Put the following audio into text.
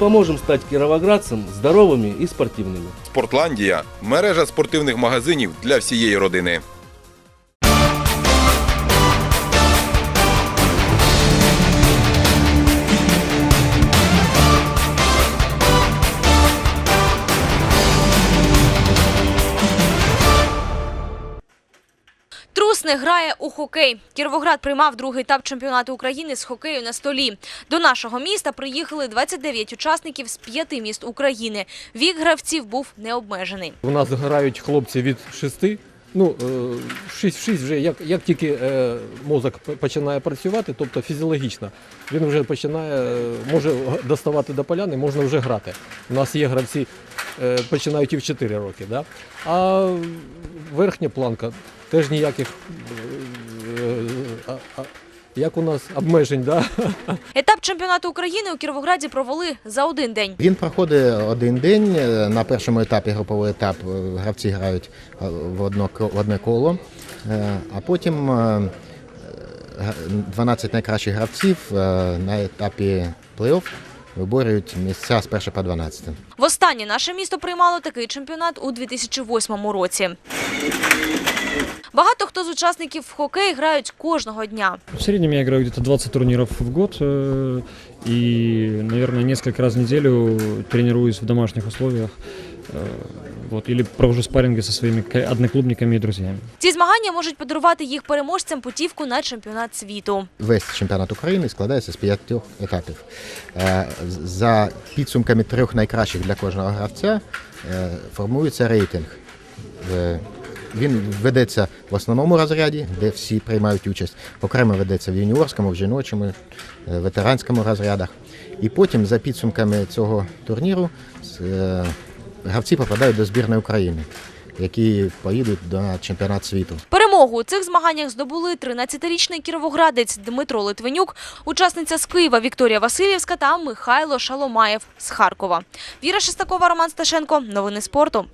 Поможем стать кіровоградцем здоровими і спортивними. Спортландія мережа спортивних магазинів для всієї родини. Трус грає у хокей. Кіровоград приймав другий етап чемпіонату України з хокею на столі. До нашого міста приїхали 29 учасників з п'яти міст України. Вік гравців був необмежений. У нас грають хлопці від 6, ну 6 6 вже як, як тільки е, мозок починає працювати, тобто фізіологічно, він вже починає, е, може доставати до поляни, можна вже грати. У нас є гравці, е, починають і в 4 роки. Да? А верхня планка теж ніяких. е, е, як у нас обмежень, да? Етап чемпіонату України у Кіровограді провели за один день. Він проходить один день. Е, На першому етапі груповий етап е, гравці грають е, в одно в одне коло, Е, а потім е, 12 найкращих гравців е, на етапі плей-офф виборюють місця з 1 по 12. Востаннє наше місто приймало такий чемпіонат у 2008 році. Багато хто з учасників в хокей грають кожного дня. В середньому я граю где-то 20 турнірів в год э, и, наверное, несколько раз в неделю тренируюсь в домашних условиях. э, Вот, или провожу спарринги со своими ко- одноклубниками и друзьями. Ці змагання можуть подарувати їх переможцям путівку на чемпіонат світу. Весь чемпіонат України складається з п'ятьох етапів. Е, За підсумками трьох найкращих для кожного гравця е, формується рейтинг. Е, Він ведеться в основному розряді, де всі приймають участь. Окремо ведеться в юніорському, в жіночому, ветеранському розрядах. І потім, за підсумками цього турніру, е, гравці попадають до збірної України, які поїдуть на чемпіонат світу. Перемогу у цих змаганнях здобули 13-річний кіровоградець Дмитро Литвинюк, учасниця з Києва Вікторія Васильівська та Михайло Шаломаєв з Харкова. Віра Шестакова, Роман Сташенко. Новини спорту.